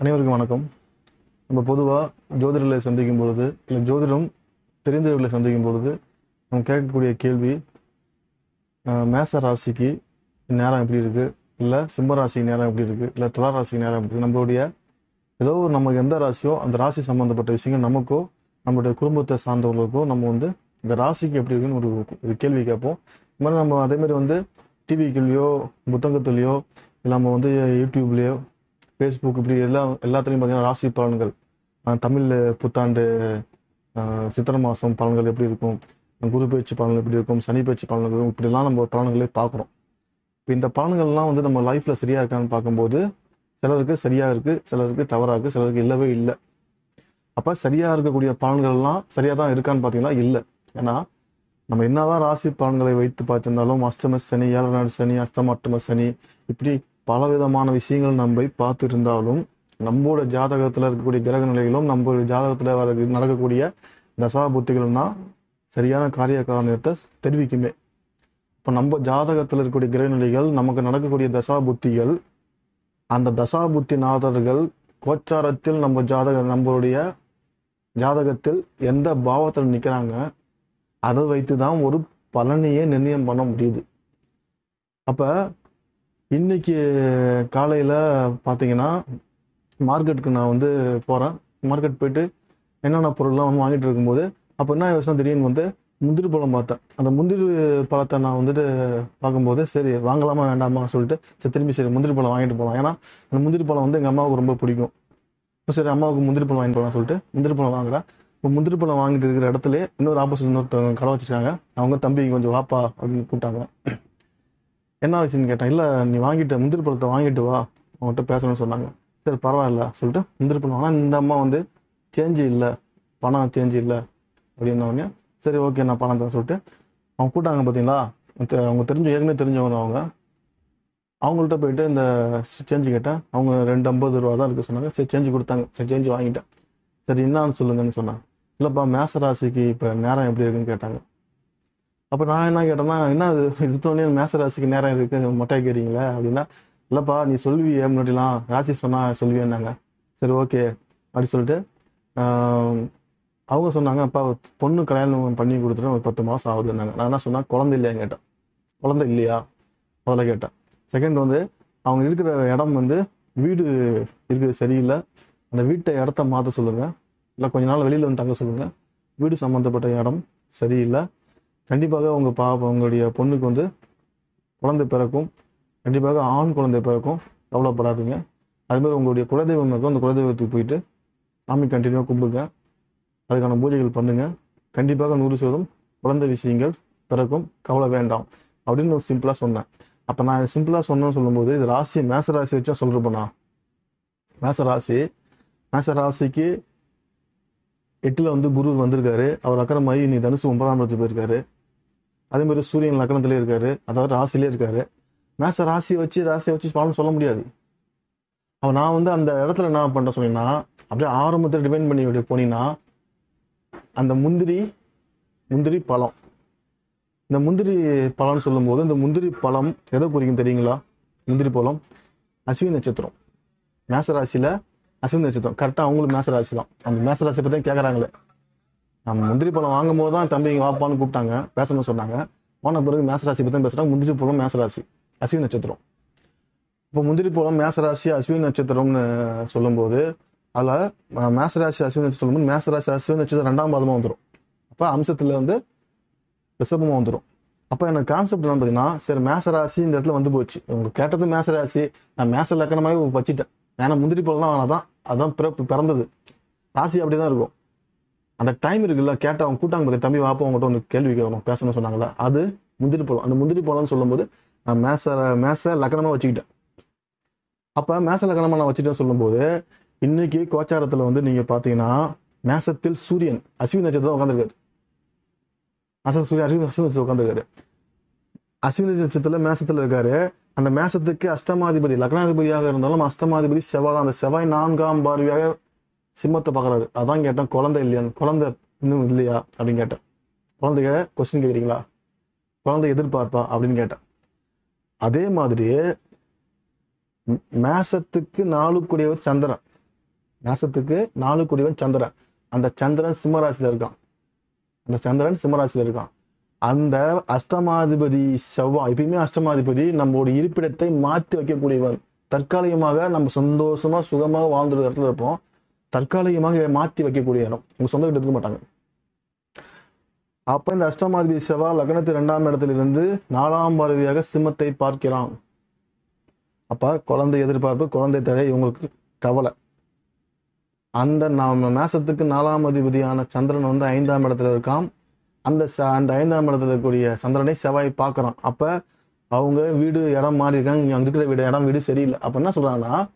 அனைவருக்கும் வணக்கம். நம்ம பொதுவாக ஜோதிடர்களை சந்திக்கும் பொழுது இல்லை ஜோதிடம் தெரிந்தவர்களை சந்திக்கும் பொழுது நம்ம கேட்கக்கூடிய கேள்வி மேச ராசிக்கு நேரம் எப்படி இருக்குது இல்லை சிம்ம ராசிக்கு நேரம் எப்படி இருக்குது இல்லை துலா ராசிக்கு நேரம் எப்படி இருக்குது நம்மளுடைய ஏதோ ஒரு நமக்கு எந்த ராசியோ அந்த ராசி சம்மந்தப்பட்ட விஷயங்கள் நமக்கோ நம்மளுடைய குடும்பத்தை சார்ந்தவர்களுக்கோ நம்ம வந்து இந்த ராசிக்கு எப்படி இருக்குன்னு ஒரு ஒரு கேள்வி கேட்போம். இது மாதிரி நம்ம அதேமாதிரி வந்து டிவிக்குள்ளேயோ புத்தகத்துலேயோ இல்லை நம்ம வந்து யூடியூப்லேயோ ஃபேஸ்புக் இப்படி எல்லாம் எல்லாத்துலேயும் பார்த்தீங்கன்னா ராசி பலன்கள். தமிழ் புத்தாண்டு சித்திரை மாதம் பலன்கள் எப்படி இருக்கும்? குரு பயிற்சி பலன்கள் எப்படி இருக்கும்? சனி பயிற்சி பலன்கள் இருக்கும்? இப்படிலாம் நம்ம பலன்களே பார்க்குறோம். இப்போ இந்த பலன்கள்லாம் வந்து நம்ம லைஃப்பில் சரியாக இருக்கான்னு பார்க்கும்போது சிலருக்கு சரியாக இருக்குது சிலருக்கு தவறாக இருக்குது சிலருக்கு இல்லவே இல்லை. அப்போ சரியாக இருக்கக்கூடிய பலன்கள்லாம் சரியாக தான் இருக்கான்னு பார்த்தீங்கன்னா இல்லை. ஏன்னா நம்ம என்னதான் ராசி பலன்களை வைத்து பார்த்திருந்தாலும் அஷ்டம சனி ஏழநாடு சனி அஷ்டம அட்டம சனி இப்படி பல விதமான விஷயங்கள் நம்ம பார்த்துருந்தாலும் நம்மளோட ஜாதகத்தில் இருக்கக்கூடிய கிரக நிலைகளும் நம்ம ஜாதகத்தில் வர நடக்கக்கூடிய தசா தான் சரியான காரிய காரணத்தை தெரிவிக்குமே. இப்போ நம்ம ஜாதகத்தில் இருக்கக்கூடிய கிரக நிலைகள் நமக்கு நடக்கக்கூடிய தசா புத்திகள் அந்த தசா புத்தி நாதர்கள் கோச்சாரத்தில் நம்ம ஜாதக நம்மளுடைய ஜாதகத்தில் எந்த பாவத்தில் நிற்கிறாங்க அதை வைத்து தான் ஒரு பலனையே நிர்ணயம் பண்ண முடியுது. அப்போ இன்னைக்கு காலையில் பார்த்தீங்கன்னா மார்க்கெட்டுக்கு நான் வந்து போகிறேன் மார்க்கெட் போயிட்டு என்னென்ன பொருள்லாம் வந்து வாங்கிட்டு இருக்கும்போது அப்போ என்ன யோசனை திடீர்னு வந்து முந்திரி பழம் பார்த்தேன். அந்த முந்திரி பழத்தை நான் வந்துட்டு பார்க்கும்போது சரி வாங்கலாமா வேண்டாமா சொல்லிட்டு சரி திரும்பி சரி முந்திரி பழம் வாங்கிட்டு போகலாம் ஏன்னா அந்த முந்திரி பழம் வந்து எங்கள் அம்மாவுக்கு ரொம்ப பிடிக்கும். இப்போ சரி அம்மாவுக்கு முந்திரி பழம் வாங்கிட்டு போகலாம் சொல்லிட்டு முந்திரி பழம் வாங்குறேன். இப்போ முந்திரி பழம் வாங்கிட்டு இருக்கிற இடத்துல இன்னொரு ஆப்போசிட் இன்னொருத்தவங்க கடை வச்சிருக்காங்க. அவங்க தம்பி கொஞ்சம் வாப்பா அப்படின்னு கூப்பிட்டாங்க என்ன விஷயன்னு கேட்டேன். இல்லை நீ வாங்கிட்ட முந்திரி பழத்தை வாங்கிட்டு வா. அவங்ககிட்ட பேசணும்னு சொன்னாங்க. சரி பரவாயில்ல சொல்லிட்டு முந்திரி பழம் ஆனால் இந்த அம்மா வந்து சேஞ்சு இல்லை பணம் சேஞ்சு இல்லை அப்படின்னோடனே சரி ஓகே நான் பணம் தரேன் சொல்லிட்டு அவங்க கூட்டாங்க பார்த்தீங்களா தெ- அவங்க தெரிஞ்ச ஏற்கனவே தெரிஞ்சவங்க அவங்க. அவங்கள்ட்ட போயிட்டு இந்த சேஞ்சு கேட்டேன். அவங்க ரெண்டு ஐம்பது ரூபா தான் இருக்குது சொன்னாங்க. சரி சேஞ்சு கொடுத்தாங்க. சரி சேஞ்சு வாங்கிட்டேன். சரி என்னன்னு சொல்லுங்கன்னு சொன்னாங்க. இல்லைப்பா மேச ராசிக்கு இப்போ நேரம் எப்படி இருக்குன்னு கேட்டாங்க. அப்போ நான் என்ன கேட்டேன்னா என்ன அது? எடுத்தோடனே மேச ராசிக்கு நேரம் இருக்கு மொட்டை கேறீங்களே அப்படின்னா இல்லைப்பா நீ சொல்லுவியே முன்னாடிலாம் ராசி சொன்னா சொல்லுவியேன்னாங்க. சரி ஓகே. அப்படி சொல்லிட்டு அவங்க சொன்னாங்க அப்பா பொண்ணு கல்யாணம் பண்ணி கொடுத்துட்டு ஒரு பத்து மாதம் ஆகுதுன்னாங்க. நான் என்ன சொன்னேன் குழந்தை இல்லையான்னு கேட்டேன். குழந்தை இல்லையா? முதல்ல கேட்டேன். செகண்ட் வந்து அவங்க இருக்கிற இடம் வந்து வீடு இருக்கிறது சரியில்லை. அந்த வீட்டை இடத்த மாற்ற சொல்லுங்க. இல்லை கொஞ்ச நாள் வெளியில் வந்து தங்க சொல்லுங்க. வீடு சம்மந்தப்பட்ட இடம் சரியில்லை. கண்டிப்பாக உங்க பா உங்களுடைய பொண்ணுக்கு வந்து குழந்தை பிறக்கும். கண்டிப்பாக ஆண் குழந்தை பிறக்கும். கவலைப்படாதீங்க. அதுமாதிரி உங்களுடைய குலதெய்வம் இருக்கும். அந்த குலதெய்வத்துக்கு போயிட்டு சாமி கண்டினியூவாக கும்பிடுங்க. அதுக்கான பூஜைகள் பண்ணுங்க. கண்டிப்பாக நூறு சதம் குழந்தை விஷயங்கள் பிறக்கும். கவலை வேண்டாம். அப்படின்னு ஒரு சிம்பிளாக சொன்னேன். அப்போ நான் சிம்பிளாக சொன்னேன்னு சொல்லும்போது இது ராசி மேச ராசி வச்சா சொல்கிறப்பண்ணா மேச ராசி மேச ராசிக்கு எட்டில் வந்து குரு வந்திருக்காரு. அவர் அக்கறமாயி நீ தனுசு ஒன்பதாம் இடத்துக்கு போயிருக்காரு. அதே மாதிரி சூரியன் லக்னத்திலே இருக்காரு அதாவது ராசிலே இருக்காரு. மேச ராசியை வச்சு ராசியை வச்சு பலன் சொல்ல முடியாது. அப்போ நான் வந்து அந்த இடத்துல என்ன பண்ண சொன்னீங்கன்னா அப்படியே ஆரம்பத்தில் டிபெண்ட் பண்ணி விட்டு போனீங்கன்னா அந்த முந்திரி முந்திரி பழம். இந்த முந்திரி பழம்னு சொல்லும்போது இந்த முந்திரி பழம் எதை குறிக்கும் தெரியுங்களா? முந்திரி பழம் அஸ்வினி நட்சத்திரம். மேச ராசியில் அஸ்வினி நட்சத்திரம். கரெக்டாக அவங்களும் மேச ராசி தான் அந்த மேச ராசியை பற்றி கேட்குறாங்களே நம்ம முந்திரி பழம் வாங்கும் போது தான் தம்பி வாப்பான்னு கூப்பிட்டாங்க. பேசணும்னு சொன்னாங்க. போன பிறகு மேச ராசி பற்றி பேசுகிறாங்க முந்திரி பழம் மேசராசி. ராசி நட்சத்திரம். இப்போ முந்திரி பழம் மேச ராசி நட்சத்திரம்னு சொல்லும்போது அதில் மேச ராசி நட்சத்திரம் சொல்லும்போது மேச ராசி நட்சத்திரம் ரெண்டாம் பாதமாக வந்துடும் அப்போ அம்சத்தில் வந்து ரிஷபமாக வந்துடும் அப்போ எனக்கு கான்செப்ட் என்ன பார்த்தீங்கன்னா சரி மேச ராசி இந்த இடத்துல வந்து போச்சு. உங்க கேட்டது மேசராசி. நான் மேச லக்கணமாகவே வச்சுட்டேன். ஏன்னா முந்திரி பழம் தான் தான் அதான் பிறப்பு பிறந்தது. ராசி அப்படி தான் இருக்கும். அந்த டைம் இருக்குல்ல கேட்ட அவங்க கூட்டாங்க பார்த்து தம்பி வாப்பா அவங்ககிட்ட ஒன்று கேள்வி கேட்கணும் பேசணும்னு சொன்னாங்களா அது முந்திரி பழம் அந்த முந்திரி பழம்னு சொல்லும்போது நான் மேச மேச லக்கணமாக வச்சுக்கிட்டேன். அப்போ மேச லக்கணமாக நான் வச்சுட்டேன்னு சொல்லும்போது இன்னைக்கு கோச்சாரத்தில் வந்து நீங்கள் பார்த்தீங்கன்னா மேசத்தில் சூரியன் அஸ்வினி நட்சத்திரம் உட்காந்துருக்காரு அசன் சூரியன் அஸ்வினி அஸ்வினி நட்சத்திரம் உட்காந்துருக்காரு அஸ்வினி நட்சத்திரத்தில் மேசத்தில் இருக்காரு. அந்த மேசத்துக்கு அஷ்டமாதிபதி லக்னாதிபதியாக இருந்தாலும் அஷ்டமாதிபதி செவ்வாய் தான். அந்த செவ்வாய் நான்காம் பார்வையாக சிம்மத்தை பார்க்குறாரு. அதான் கேட்டேன் குழந்தை இல்லையான்னு. குழந்தை இன்னும் இல்லையா அப்படின்னு கேட்டேன். குழந்தைய கொஸ்டின் கேட்குறீங்களா குழந்தை எதிர்பார்ப்பா அப்படின்னு கேட்டேன். அதே மாதிரி மேசத்துக்கு நாலு கூடியவர் சந்திரன். மேசத்துக்கு நாலு கூடியவன் சந்திரன். அந்த சந்திரன் சிம்மராசியில் இருக்கான். அந்த சந்திரன் சிம்மராசியில் இருக்கான். அந்த அஷ்டமாதிபதி செவ்வாய் எப்பயுமே அஷ்டமாதிபதி நம்மளோட இருப்பிடத்தை மாற்றி வைக்கக்கூடியவன். தற்காலிகமாக நம்ம சந்தோஷமா சுகமாக வாழ்ந்துற இடத்துல இருப்போம். தற்காலிகமாக மாற்றி வைக்கக்கூடிய இடம். உங்கள் சொந்த வீட்டு இருக்க மாட்டாங்க. அப்போ இந்த அஷ்டமாதிபதி செவ்வா லக்னத்து ரெண்டாம் இடத்திலிருந்து நாலாம் பார்வையாக சிம்மத்தை பார்க்கிறான். அப்போ குழந்தை எதிர்பார்ப்பு குழந்தை தடை இவங்களுக்கு கவலை. அந்த நாம் மேசத்துக்கு நாலாம் அதிபதியான சந்திரன் வந்து ஐந்தாம் இடத்துல இருக்கான். அந்த ச- அந்த ஐந்தாம் இடத்துல இருக்கக்கூடிய சந்திரனை செவ்வாய் பார்க்குறான். அப்போ அவங்க வீடு இடம் மாறி இருக்காங்க. இங்கே இருக்கிற வீடு இடம் வீடு சரியில்லை. அப்போ என்ன சொல்கிறாங்கன்னா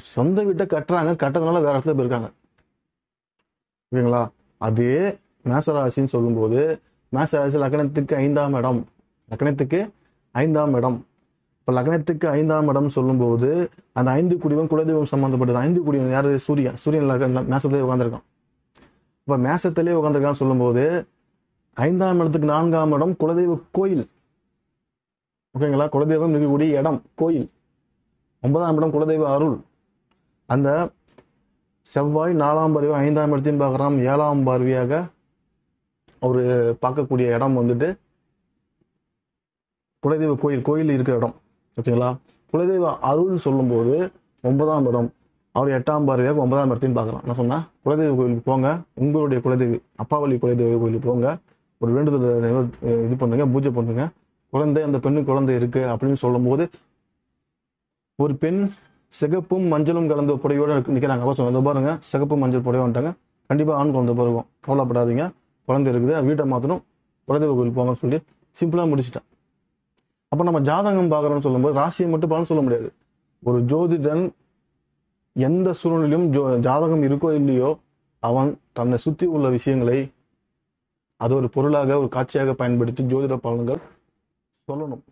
சொந்த வீட்டை கட்டுறாங்க கட்டுறதுனால வேற இடத்துல போயிருக்காங்க. ஓகேங்களா அதே மேசராசின்னு சொல்லும்போது மேசராசி லக்னத்துக்கு ஐந்தாம் இடம். லக்னத்துக்கு ஐந்தாம் இடம். இப்போ லக்னத்துக்கு ஐந்தாம் இடம் சொல்லும்போது அந்த ஐந்து குடிவம் குலதெய்வம் சம்மந்தப்பட்டது ஐந்து குடிவம் யார்? சூரியன். சூரியன் லக்ன- மேசத்திலே உட்காந்துருக்கான் இப்போ மேசத்திலே உட்காந்துருக்கான்னு சொல்லும்போது ஐந்தாம் இடத்துக்கு நான்காம் இடம் குலதெய்வ கோயில். ஓகேங்களா? குலதெய்வம் இருக்கக்கூடிய இடம் கோயில். ஒன்பதாம் இடம் குலதெய்வ அருள். அந்த செவ்வாய் நாலாம் பார்வை ஐந்தாம் இடத்தையும் பார்க்குறான் ஏழாம் பார்வையாக ஒரு பார்க்கக்கூடிய இடம் வந்துட்டு குலதெய்வ கோயில் கோயில் இருக்கிற இடம். ஓகேங்களா குலதெய்வ அருள் சொல்லும்போது ஒன்பதாம் இடம் அவர் எட்டாம் பார்வையாக ஒன்பதாம் இடத்தையும் பார்க்குறான் நான் சொன்னேன் குலதெய்வ கோயிலுக்கு போங்க உங்களுடைய குலதெய்வ அப்பாவளி குலதெய்வ கோயிலுக்கு போங்க ஒரு வேண்டுதல் இது பண்ணுங்க பூஜை பண்ணுங்க. குழந்தை அந்த பெண்ணு குழந்தை இருக்குது அப்படின்னு சொல்லும்போது ஒரு பெண் சிகப்பும் மஞ்சளும் கலந்த புடையோட நிற்கிறாங்க அப்போ சொன்ன பாருங்க சிகப்பு மஞ்சள் புடையோட வந்துட்டாங்க. கண்டிப்பாக ஆண் குழந்தை பிறகும் கவலைப்படாதீங்க. குழந்தை இருக்குது வீட்டை மாற்றணும் குலதெய்வ கோயில் போங்கன்னு சொல்லி சிம்பிளாக முடிச்சிட்டேன். அப்போ நம்ம ஜாதகம் பார்க்குறோம்னு சொல்லும்போது ராசியை மட்டும் பலன் சொல்ல முடியாது. ஒரு ஜோதிடன் எந்த சூழ்நிலையும் ஜோ ஜாதகம் இருக்கோ இல்லையோ அவன் தன்னை சுற்றி உள்ள விஷயங்களை அது ஒரு பொருளாக ஒரு காட்சியாக பயன்படுத்தி ஜோதிட பலன்கள் சொல்லணும்.